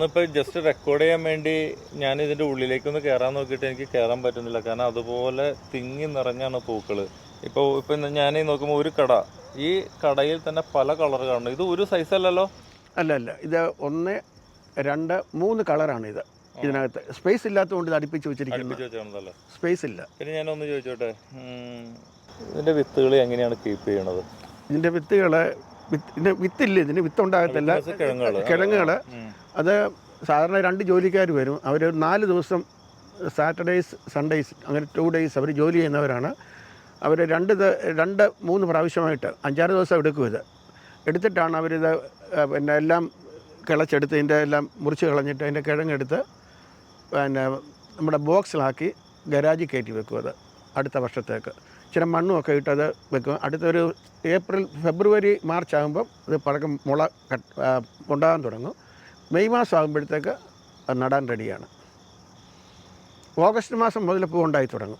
ഇന്നിപ്പോ just record ചെയ്യാൻ വേണ്ടി ഞാൻ ഇതിന്റെ ഉള്ളിലേക്കൊന്ന് കയറാൻ നോക്കിയിട്ട് എനിക്ക് കയറാൻ പറ്റുന്നില്ല. കാരണം അതുപോലെ തിങ്ങി നിറഞ്ഞാണ് പൂക്കൾ ഇപ്പോൾ ഇപ്പം ഞാൻ നോക്കുമ്പോൾ ഒരു കട. ഈ കടയിൽ തന്നെ പല കളർ കാണുന്നു ഇത് ഒരു സൈസ് അല്ലല്ലോ? അല്ല അല്ല. ഇത് ഒന്ന് രണ്ട് മൂന്ന് കളറാണ് ഇത്. ഇതിനകത്ത്. സ്പേസ് ഇല്ലാത്തതുകൊണ്ട് ഇത് അടുപ്പിച്ച് വെച്ചിരിക്കുന്നത്. സ്പേസ് ഇല്ല. പിന്നെ ഞാനൊന്ന് ചോദിച്ചോട്ടെ? ഇതിന്റെ ഇതിന്റെ വിത്തുകൾ എങ്ങനെയാണ് കീപ്പ് ചെയ്യണത്? ഇതിന്റെ വിത്തുകൾ വിത്ത് വിത്തില്ല ഇതിന് വിത്തുണ്ടാകത്തില്ല. കിഴങ്ങുകൾ അത് സാധാരണ രണ്ട് ജോലിക്കാർ വരും. അവർ നാല് ദിവസം സാറ്റർഡേയ്സ് സൺഡേയ്സ് അങ്ങനെ ടു ഡേയ്സ് അവർ ജോലി ചെയ്യുന്നവരാണ്. അവർ രണ്ട് രണ്ട് മൂന്ന് പ്രാവശ്യമായിട്ട് അഞ്ചാറ് ദിവസം എടുക്കും ഇത്. എടുത്തിട്ടാണ് അവരിത് പിന്നെ എല്ലാം കിളച്ചെടുത്ത് ഇതിന്റെ എല്ലാം മുറിച്ച് കളഞ്ഞിട്ട് അതിന്റെ കിഴങ്ങെടുത്ത് പിന്നെ നമ്മുടെ ബോക്സിലാക്കി ഗരാജിൽ കയറ്റി വെക്കും അത്. അടുത്ത വർഷത്തേക്ക്. ചില മണ്ണുമൊക്കെ ഇട്ടത് വെക്കും. അടുത്തൊരു ഏപ്രിൽ ഫെബ്രുവരി മാർച്ച് ആകുമ്പം ഇത് പഴക്കം മുള ഉണ്ടാകാൻ തുടങ്ങും. മെയ് മാസം ആകുമ്പോഴത്തേക്ക് നടാൻ റെഡിയാണ്. ഓഗസ്റ്റ് മാസം മുതൽ പൂ ഉണ്ടായി തുടങ്ങും.